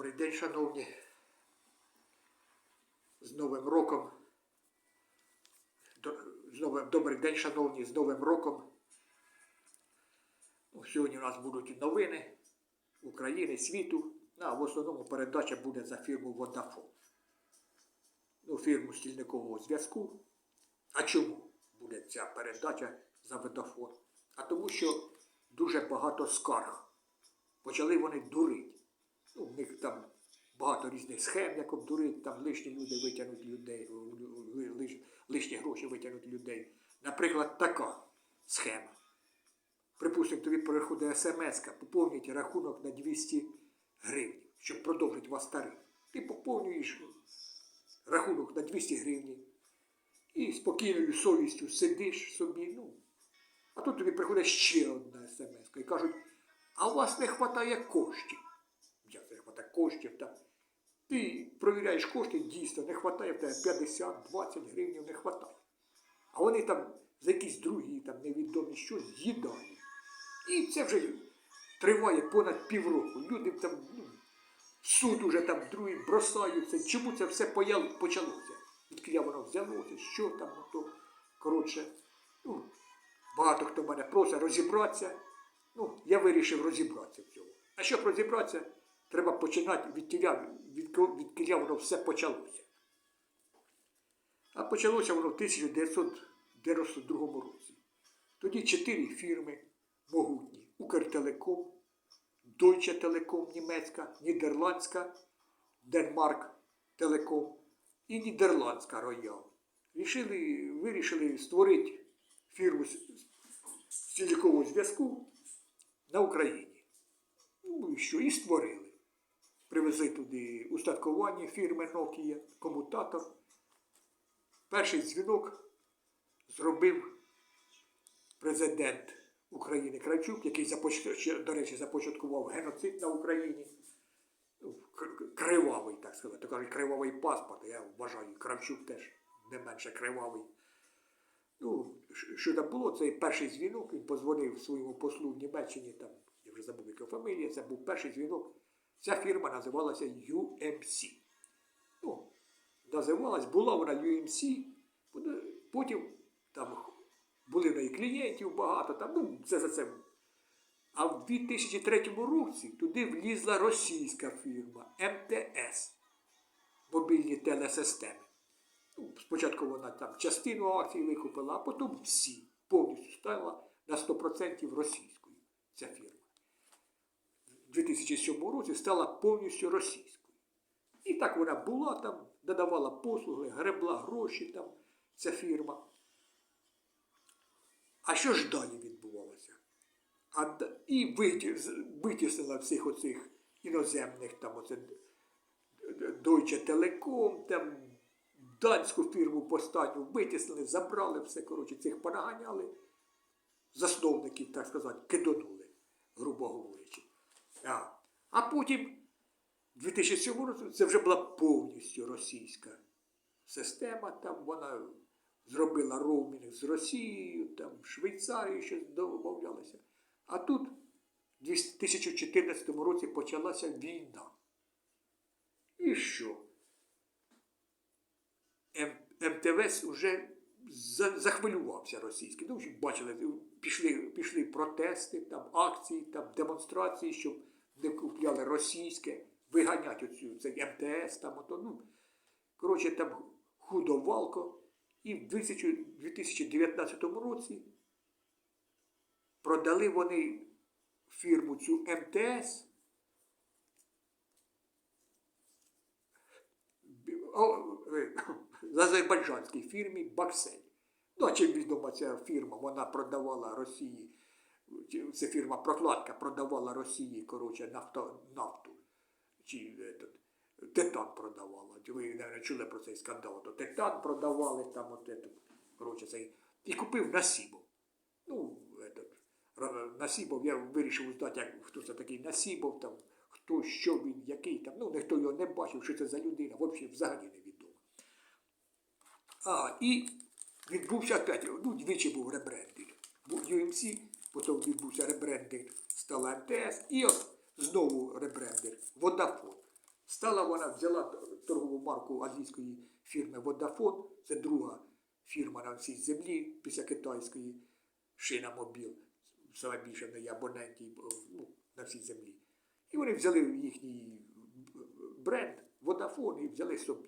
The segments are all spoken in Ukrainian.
Добрий день, шановні. З Новим роком. З новим, добрий день, шановні, з Новим роком. Ну, сьогодні у нас будуть новини України, світу. Ну, А в основному передача буде за фірму Водафон. Ну, фірму стільникового зв'язку. А чому буде ця передача за Водафон? А тому що дуже багато скарг. Почали вони дурити. Ну, в них там багато різних схем, як обдурити, там лишні люди витягнуть людей, лиш- лишні гроші витягнуть людей. Наприклад, така схема. Припустимо, тобі приходить смс поповніть рахунок на 200 гривень, щоб продовжити вас тариф. Ти поповнюєш рахунок на 200 гривень і спокійною совістю сидиш собі. ну. А тут тобі приходить ще одна смс і кажуть, а у вас не вистачає коштів. Коштів там. Ти провіряєш кошти, дійсно, не вистачає, в тебе 50-20 гривень не вистачає. А вони там за якісь другі, там невідомі що з'їдають. І це вже триває понад півроку. Люди там ну, суд уже там другі бросаються. Чому це все почалося? Відкіля воно взялося, що там, ну то, коротше, ну, багато хто мене просить розібратися. Ну, я вирішив розібратися в цьому. А щоб розібратися, треба починати від тіля, від, від кіля воно все почалося. А почалося воно в 1992 році. Тоді чотири фірми могутні: Укртелеком, Deutsche Telekom німецька, Нідерландська, Денмарк Телеком і Нідерландська Роял. Рішили, вирішили створити фірму з- зв'язку на Україні. Ну і що? І створили. Привезли туди устаткування фірми Nokia, комутатор. Перший дзвінок зробив президент України Кравчук, який, до речі, започаткував геноцид на Україні. Ну, Кривавий, так сказати. Кажуть, кривавий паспорт. Я вважаю, Кравчук теж не менше кривавий. Ну, що там було, цей перший дзвінок, він позвонив своєму послу в Німеччині, там, я вже забув, яка фамілія, це був перший дзвінок. Ця фірма називалася UMC. Ну, називалась, була вона UMC, потім там були в неї клієнтів багато, там, ну, це за це. А в 2003 році туди влізла російська фірма МТС, мобільні телесистеми. Ну, спочатку вона там частину акцій викупила, а потім всі повністю стала на 100% російською ця фірма. У 2007 році стала повністю російською. І так вона була там, надавала послуги, гребла гроші там, ця фірма. А що ж далі відбувалося? А, і витіснила всіх оцих іноземних там оце Deutsche Telekom, там данську фірму постанню витіснили, забрали все, коротше, цих понаганяли, засновників, так сказати, кидонули, грубо говорячи. А, потім, в 2007 році, це вже була повністю російська система, там вона зробила роумінг з Росією, там Швейцарією щось домовлялася. А тут, в 2014 році, почалася війна. І що? МТВС за- захвилювався російський. Щоб бачили, пішли, пішли протести, там, акції, там, демонстрації, щоб не купляли російське, виганять оцю цей МТС, там, ото, ну, коротше, там худо валко. І в 2019 році продали вони фірму цю МТС о, е, азербайджанській фірмі Баксель. Ну, а чим відома ця фірма? Вона продавала Росії, чи це фірма прокладка продавала Росії, коротше, нафто, нафту. Чи этот, титан продавала. Чи Ви не чули про цей скандал? То титан продавали там, от, этот, коротше, цей. І купив Насібов. Ну, этот, Ра- Насібов, я вирішив узнати, як, хто це такий Насібов, там, хто, що він, який там. Ну, ніхто його не бачив, що це за людина, взагалі взагалі невідомо. А, і відбувся опять, ну, двічі був ребрендинг. Був UMC, потім відбувся ребрендинг, стала МТС, і от знову ребрендинг, Водафон. Стала вона, взяла торгову марку англійської фірми Vodafone, це друга фірма на всій землі після китайської шина Мобіл, саме більше в неї ну, на всій землі. І вони взяли їхній бренд Vodafone і взяли собі.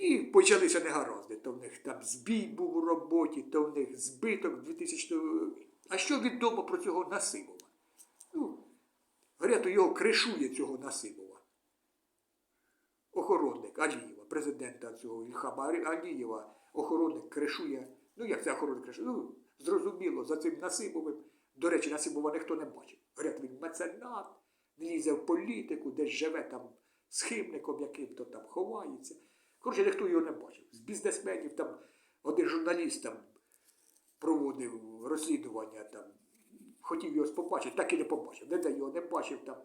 І почалися негаразди. То в них там збій був у роботі, то в них збиток 2000. А що відомо про цього Насимова? Ну, говорять, його кришує цього Насимова. Охоронник Алієва, президента цього Ільхама Алі- Алієва, охоронник кришує. Ну, як це охоронник кришує? Ну, зрозуміло, за цим Насимовим. До речі, Насимова ніхто не бачив. Говорять, він меценат, не лізе в політику, десь живе там з яким-то там ховається. Коротше, ніхто його не бачив. З бізнесменів там один журналіст там проводив розслідування там, хотів його побачити, так і не побачив. Ніде його не бачив там.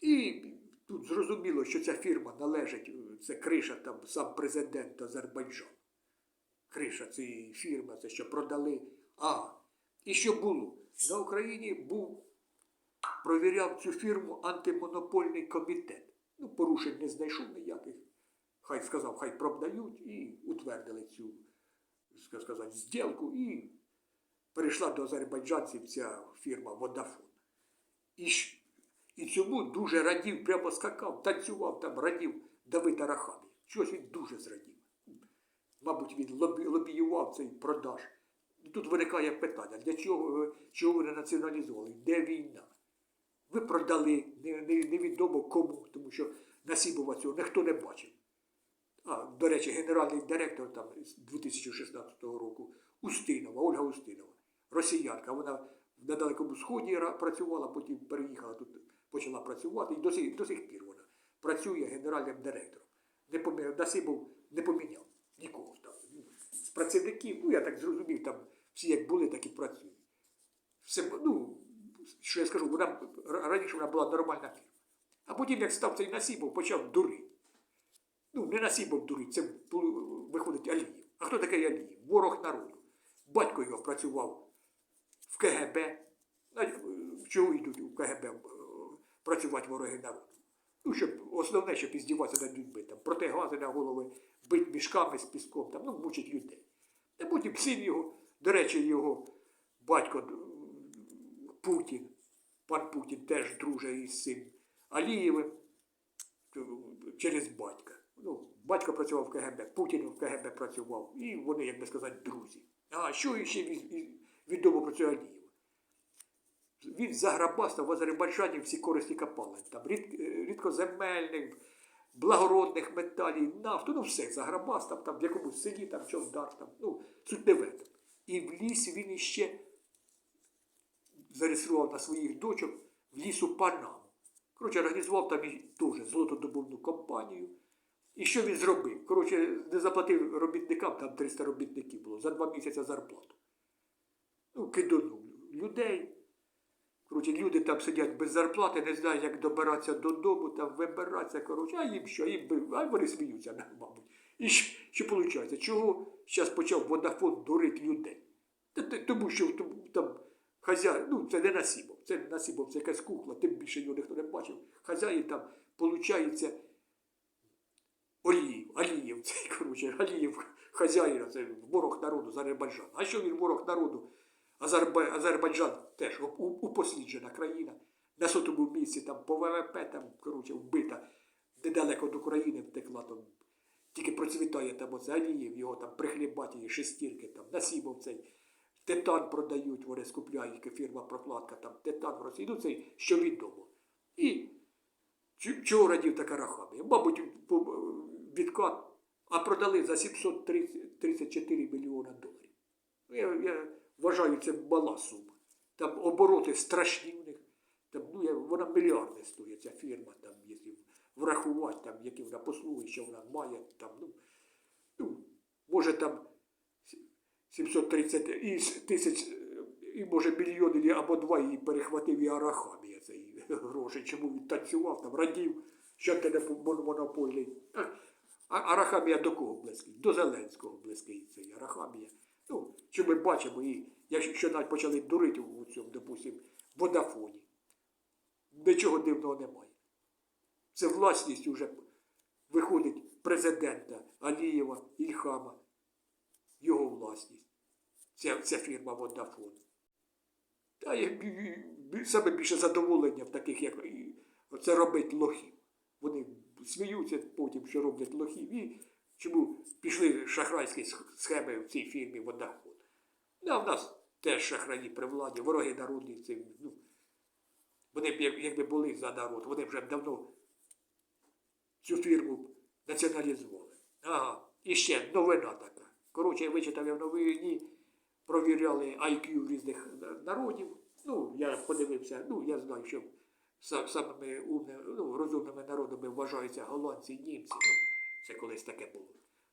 І тут зрозуміло, що ця фірма належить, це криша там сам президент Азербайджану. Криша цієї фірми, це що продали. А, і що було? На Україні був, провіряв цю фірму антимонопольний комітет. Ну, порушень не знайшов ніяких. Хай сказав, хай продають і утвердили цю, ска- сказати, зділку, і перейшла до азербайджанців ця фірма Водафон. І, і цьому дуже радів, прямо скакав, танцював там, радів Давид Арахамі. Щось він дуже зрадів. Мабуть, він лобі, лобіював цей продаж. Тут виникає питання, для чого, чого ви не націоналізували? Де війна? Ви продали не, не, невідомо кому, тому що Насібова цього ніхто не бачив. А, до речі, генеральний директор там з 2016 року Устинова, Ольга Устинова, росіянка. Вона на Далекому Сході працювала, потім переїхала тут, почала працювати, і до сих, до сих пір вона працює генеральним директором. Не помі... Насибов не поміняв нікого там. Ну, З працівників, ну я так зрозумів, там всі як були, так і працюють. Все, ну, що я скажу, вона раніше вона була нормальна фірма. А потім, як став цей Насібов, почав дурити. Ну, не Насібов дурить, це виходить Алієв. А хто такий Алієв? Ворог народу. Батько його працював в КГБ. Е, Чого йдуть у КГБ е, працювати вороги народу? Ну, щоб основне, щоб іздіватися над людьми, там, протигази на голови, бить мішками з піском, там, ну, мучить людей. А потім син його, до речі, його батько Путін, пан Путін теж друже із цим Алієвим через батька. Ну, батько працював в КГБ, Путін в КГБ працював, і вони, як би сказати, друзі. А що ще від- від- відомо про цього Алієва? Він заграбастав в Азербайджані всі корисні копалин. Там рід, е, рідкоземельних, благородних металів, нафту, ну все, заграбастав там в якомусь селі, там човдар, там, ну, суть не в этом. І в ліс він іще зареєстрував на своїх дочок в лісу Панаму. Коротше, організував там і теж золотодобувну компанію. І що він зробив? Коротше, не заплатив робітникам, там 300 робітників було, за два місяці зарплату. Ну, киданув людей. Коротше, люди там сидять без зарплати, не знають, як добиратися додому, там вибиратися. Коротше, а їм що? Їм а вони сміються, мабуть. І що, що виходить? Чого зараз почав Водафон дурити людей? Тому що там хазяїн, ну це не Насібов, це не Насібов, це якась кукла, тим більше його ніхто не бачив. Хазяїн там, виходить, Оліїв, Алієв, це, коротше, Алієв хазяїна, це ворог народу з. А що він ворог народу? Азербай, Азербайджан теж упосліджена країна. На сотому місці там по ВВП там, коротше, вбита. Недалеко від України втекла там. Тільки процвітає там оце Алієв, його там прихлібаті, шестірки, там, Насімов цей. Титан продають, вони скупляють, фірма прокладка, там, титан в Росії. Ну, це що відомо. І Чого радів така рахамія? Мабуть, відкат, а продали за 734 мільйона доларів. Ну, Я, я вважаю, це мала сума. Там обороти страшні в них. Там, ну, я, вона мільярди стоїть, ця фірма, там, якщо врахувати, там, які вона послуги, що вона має, там, ну, ну, може там 730 і тисяч, і може мільйон або два її перехватив і Арахамія цей гроші, чому він танцював, там радів, що монопольний. А, а Арахамія до кого близький? До Зеленського близький цей Арахамія. Ну, що ми бачимо, і якщо навіть почали дурити у цьому, допустим, Водафоні, нічого дивного немає. Це власність уже виходить президента Алієва, Ільхама. Його власність. Ця, ця фірма Водафон. Та саме більше задоволення в таких, як це робить лохів. Вони сміються потім, що роблять лохів. І чому пішли шахрайські схеми в цій фірмі Водафон. Ну, а в нас теж шахраї при владі, вороги народні. Це, ну, вони б, якби були за народ, вони вже давно цю фірму націоналізували. Ага, і ще новина така. Коротше, я вичитав я в новині, провіряли IQ різних народів. Ну, я подивився, ну, я знаю, що самими умними, ну, розумними народами вважаються голландці, німці. Ну, це колись таке було.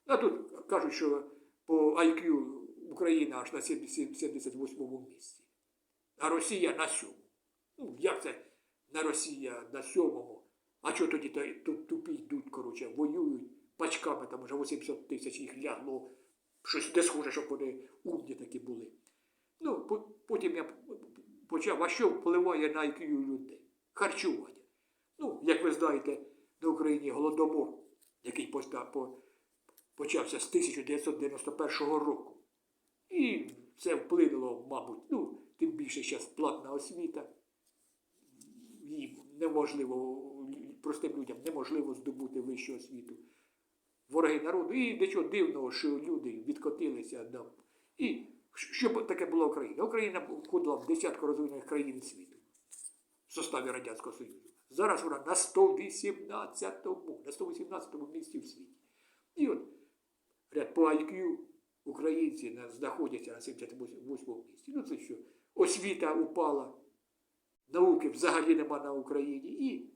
А тут кажуть, що по IQ Україна аж на 78-му місці, а Росія на сьомому. Ну, як це на Росія на сьомому? А чого тоді тупі йдуть, коротше, воюють пачками, там вже 800 тисяч їх лягло. Щось не схоже, щоб вони умні такі були. Ну, потім я почав, а що впливає на IQ людей? Харчування. Ну, як ви знаєте, на Україні голодомор, який почався з 1991 року. І це вплинуло, мабуть, ну, тим більше зараз платна освіта. Їм неможливо, простим людям неможливо здобути вищу освіту. Вороги народу. І нічого дивного, що люди відкотилися до. І що таке була Україна? Україна входила в десятку розвинених країн світу в составі Радянського Союзу. Зараз вона на 118-му, на 118-му місці в світі. І от ряд по IQ українці на- знаходяться на 78-му місці. Ну це що? Освіта упала, науки взагалі нема на Україні і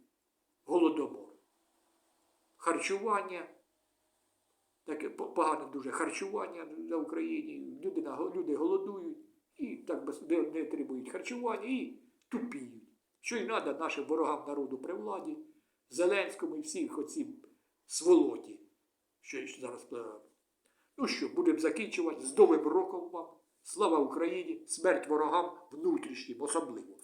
голодомор. Харчування, таке погане дуже харчування на Україні. Люди, люди голодують і так не, не отримують харчування і тупіють. Що й треба нашим ворогам народу при владі, Зеленському і всіх оцім сволоті, що я зараз пливе. Ну що, будемо закінчувати. З Новим роком вам. Слава Україні! Смерть ворогам внутрішнім особливо.